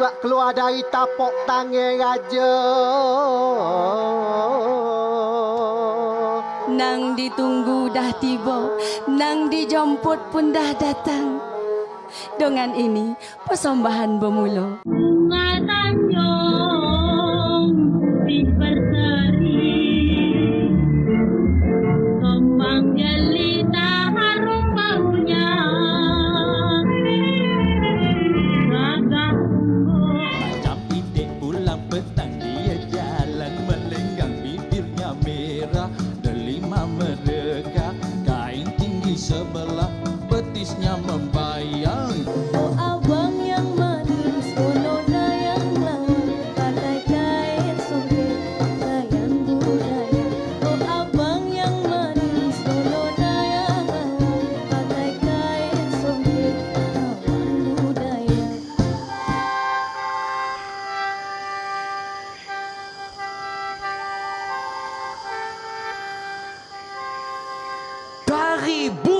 tak keluar dari tapok tangan raja. Nang ditunggu dah tiba, nang dijemput pun dah datang. Dengan ini, persembahan bermula. Bunga tanjung sebelah betisnya membayang Oh abang yang manis, oh nona yang lawan Pakai kain songket, pakaian budaya Oh abang yang manis, oh nona yang lawan Pakai kain songket, pakaian budaya dari kenyalang.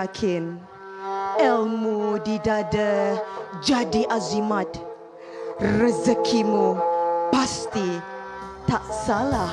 yakin ilmu di dada jadi azimat. Rezekimu pasti tak salah